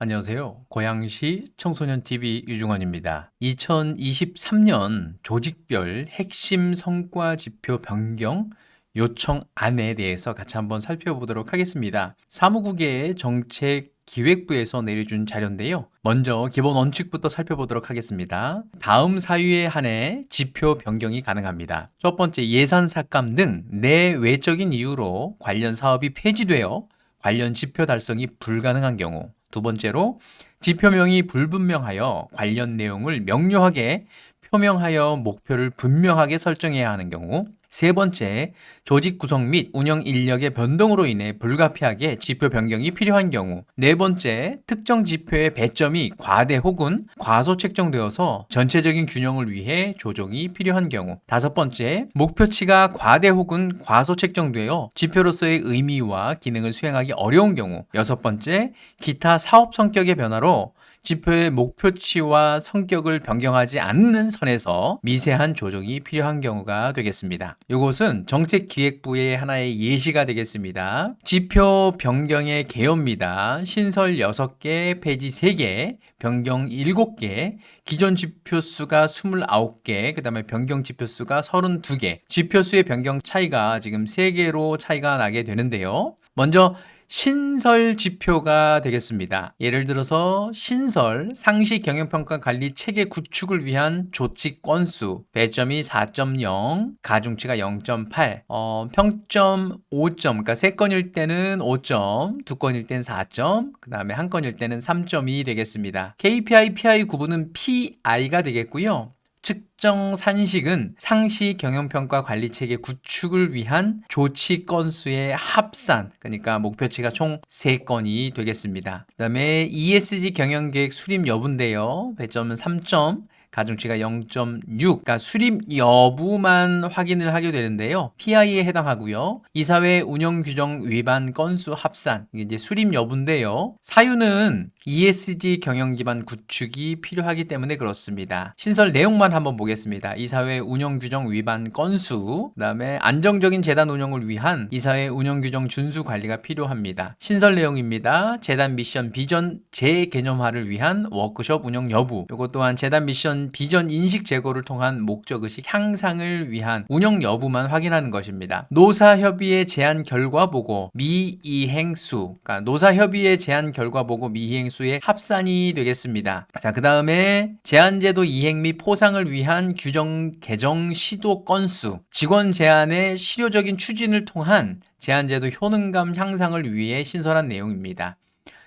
안녕하세요. 고양시 청소년 TV 유중원입니다. 2023년 조직별 핵심 성과 지표 변경 요청 안에 대해서 같이 한번 살펴보도록 하겠습니다. 사무국의 정책 기획부에서 내려준 자료인데요. 먼저 기본 원칙부터 살펴보도록 하겠습니다. 다음 사유에 한해 지표 변경이 가능합니다. 첫 번째 예산 삭감 등 내외적인 이유로 관련 사업이 폐지되어 관련 지표 달성이 불가능한 경우 두 번째로 지표명이 불분명하여 관련 내용을 명료하게 표명하여 목표를 분명하게 설정해야 하는 경우 세 번째, 조직 구성 및 운영 인력의 변동으로 인해 불가피하게 지표 변경이 필요한 경우. 네 번째, 특정 지표의 배점이 과대 혹은 과소 책정되어서 전체적인 균형을 위해 조정이 필요한 경우. 다섯 번째, 목표치가 과대 혹은 과소 책정되어 지표로서의 의미와 기능을 수행하기 어려운 경우. 여섯 번째, 기타 사업 성격의 변화로 지표의 목표치와 성격을 변경하지 않는 선에서 미세한 조정이 필요한 경우가 되겠습니다. 이것은 정책기획부의 하나의 예시가 되겠습니다. 지표 변경의 개요입니다. 신설 6개, 폐지 3개, 변경 7개, 기존 지표 수가 29개, 그 다음에 변경 지표 수가 32개, 지표 수의 변경 차이가 지금 3개로 차이가 나게 되는데요. 먼저 신설 지표가 되겠습니다. 예를 들어서 신설 상시 경영평가 관리 체계 구축을 위한 조치 건수 배점이 4.0 가중치가 0.8 어, 평점 5점 그러니까 세 건일 때는 5점 두 건일 때는 4점 그 다음에 한 건일 때는 3.2 되겠습니다. KPI, PI 구분은 PI가 되겠고요. 측정 산식은 상시 경영평가 관리 체계 구축을 위한 조치 건수의 합산, 그러니까 목표치가 총 3건이 되겠습니다. 그 다음에 ESG 경영계획 수립 여부인데요. 배점은 3점, 가중치가 0.6, 그러니까 수립 여부만 확인을 하게 되는데요. PI에 해당하고요. 이사회 운영 규정 위반 건수 합산, 이게 이제 수립 여부인데요. 사유는 ESG 경영 기반 구축이 필요하기 때문에 그렇습니다. 신설 내용만 한번 보겠습니다. 이사회 운영 규정 위반 건수, 그다음에 안정적인 재단 운영을 위한 이사회 운영 규정 준수 관리가 필요합니다. 신설 내용입니다. 재단 미션 비전 재개념화를 위한 워크숍 운영 여부. 이것 또한 재단 미션 비전 인식 제고를 통한 목적 의식 향상을 위한 운영 여부만 확인하는 것입니다. 노사 협의의 제안 결과 보고 미이행수, 그러니까 노사 협의의 제안 결과 보고 미이행수 수의 합산이 되겠습니다. 자, 그 다음에 제한제도 이행 및 포상을 위한 규정 개정 시도 건수, 직원 제한의 실효적인 추진을 통한 제한제도 효능감 향상을 위해 신설한 내용입니다.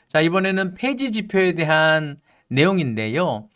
자, 이번에는 폐지 지표에 대한 내용인데요.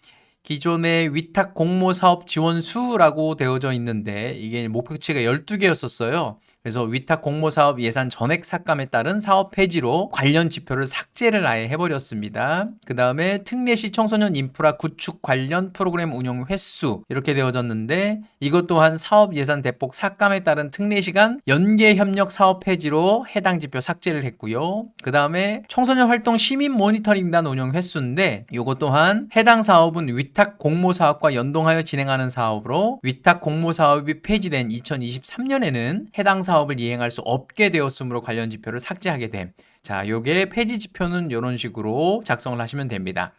기존의 위탁 공모 사업 지원 수라고 되어져 있는데 이게 목표치가 12개였었어요. 그래서 위탁 공모 사업 예산 전액 삭감에 따른 사업 폐지로 관련 지표를 삭제를 아예 해버렸습니다. 그 다음에 특례시 청소년 인프라 구축 관련 프로그램 운영 횟수 이렇게 되어졌는데 이것 또한 사업 예산 대폭 삭감에 따른 특례시간 연계 협력 사업 폐지로 해당 지표 삭제를 했고요. 그 다음에 청소년 활동 시민 모니터링단 운영 횟수인데 이것 또한 해당 사업은 위탁 공모 사업과 연동하여 진행하는 사업으로 위탁 공모 사업이 폐지된 2023년에는 해당 사업 사업을 이행할 수 없게 되었으므로 관련 지표를 삭제하게 됨. 자, 요게 폐지 지표는 이런 식으로 작성을 하시면 됩니다.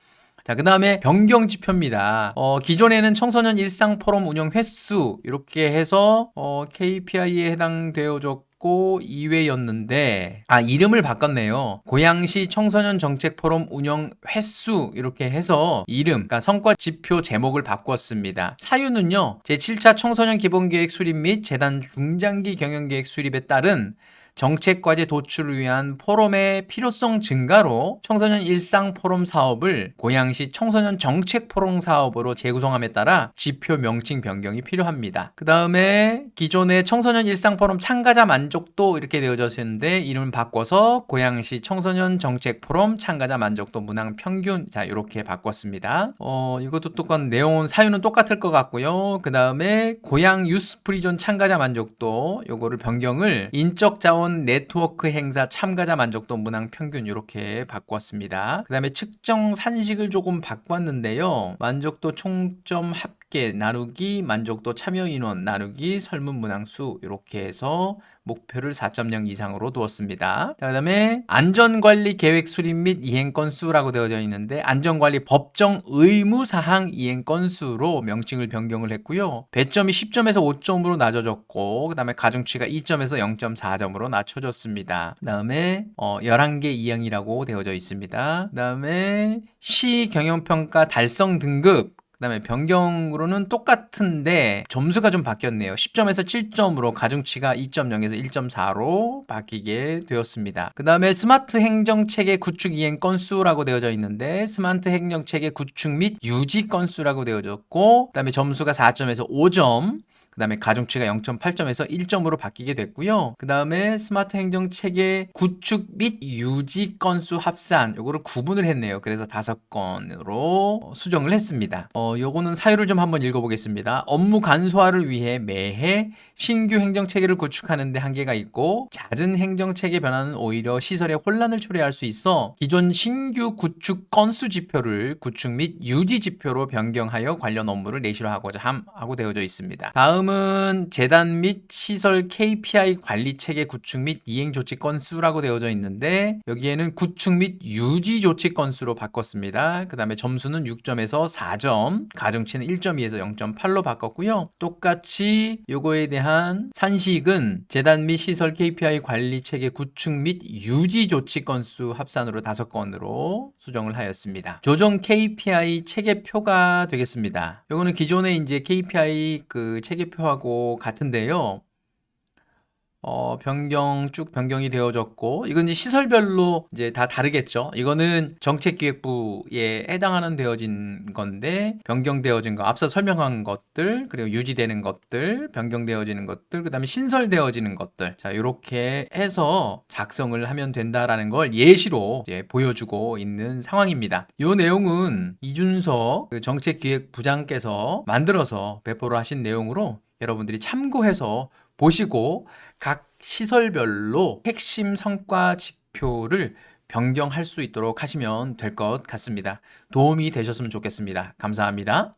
자, 그 다음에 변경 지표입니다. 어, 기존에는 청소년 일상 포럼 운영 횟수, 이렇게 해서, 어, KPI에 해당되어졌고, 2회였는데, 아, 이름을 바꿨네요. 고양시 청소년 정책 포럼 운영 횟수, 이렇게 해서 이름, 그러니까 성과 지표 제목을 바꿨습니다. 사유는요, 제7차 청소년 기본 계획 수립 및 재단 중장기 경영 계획 수립에 따른 정책과제 도출을 위한 포럼의 필요성 증가로 청소년 일상 포럼 사업을 고양시 청소년 정책 포럼 사업으로 재구성함에 따라 지표 명칭 변경이 필요합니다. 그 다음에 기존의 청소년 일상 포럼 참가자 만족도 이렇게 되어져 있는데 이름을 바꿔서 고양시 청소년 정책 포럼 참가자 만족도 문항 평균 자 이렇게 바꿨습니다. 어 이것도 똑같은 내용은 사유는 똑같을 것 같고요. 그 다음에 고양 유스 프리존 참가자 만족도 요거를 변경을 인적 자원 이온 네트워크 행사 참가자 만족도 문항 평균 이렇게 바꿨습니다. 그 다음에 측정 산식을 조금 바꿨는데요. 만족도 총점 합 계 50개 나누기 만족도 참여 인원 나누기 설문 문항수 이렇게 해서 목표를 4.0 이상으로 두었습니다. 자, 그다음에 안전관리 계획 수립 및 이행 건수라고 되어져 있는데 안전관리 법정 의무 사항 이행 건수로 명칭을 변경을 했고요. 배점이 10점에서 5점으로 낮아졌고 그다음에 가중치가 2점에서 0.4점으로 낮춰졌습니다. 그다음에 어, 11개 이행이라고 되어져 있습니다. 그다음에 시 경영평가 달성 등급 그다음에 변경으로는 똑같은데 점수가 좀 바뀌었네요. 10점에서 7점으로 가중치가 2.0에서 1.4로 바뀌게 되었습니다. 그다음에 스마트 행정체계 구축 이행 건수라고 되어져 있는데 스마트 행정체계 구축 및 유지 건수라고 되어졌고 그다음에 점수가 4점에서 5점 그 다음에 가중치가 0.8점에서 1점으로 바뀌게 됐고요. 그 다음에 스마트 행정 체계 구축 및 유지 건수 합산 요거를 구분을 했네요. 그래서 다섯 건으로 수정을 했습니다. 어, 요거는 사유를 좀 한번 읽어보겠습니다. 업무 간소화를 위해 매해 신규 행정 체계를 구축하는 데 한계가 있고 잦은 행정 체계 변화는 오히려 시설에 혼란을 초래할 수 있어 기존 신규 구축 건수 지표를 구축 및 유지 지표로 변경하여 관련 업무를 내실화하고자 함 하고 되어져 있습니다. 다음 은 재단 및 시설 KPI 관리 체계 구축 및 이행 조치 건수라고 되어져 있는데 여기에는 구축 및 유지 조치 건수로 바꿨습니다. 그 다음에 점수는 6점에서 4점, 가중치는 1.2에서 0.8로 바꿨고요. 똑같이 요거에 대한 산식은 재단 및 시설 KPI 관리 체계 구축 및 유지 조치 건수 합산으로 5건으로 수정을 하였습니다. 조정 KPI 체계표가 되겠습니다. 요거는 기존에 이제 KPI 그 체계표 하고 같은데요. 어, 변경 쭉 변경이 되어졌고 이건 이제 시설별로 이제 다 다르겠죠. 이거는 정책기획부에 해당하는 되어진 건데 변경되어진 거 앞서 설명한 것들 그리고 유지되는 것들 변경되어지는 것들 그다음에 신설되어지는 것들 자 이렇게 해서 작성을 하면 된다라는 걸 예시로 이제 보여주고 있는 상황입니다. 이 내용은 이준석 그 정책기획부장께서 만들어서 배포를 하신 내용으로 여러분들이 참고해서 보시고 각 시설별로 핵심 성과 지표를 변경할 수 있도록 하시면 될 것 같습니다. 도움이 되셨으면 좋겠습니다. 감사합니다.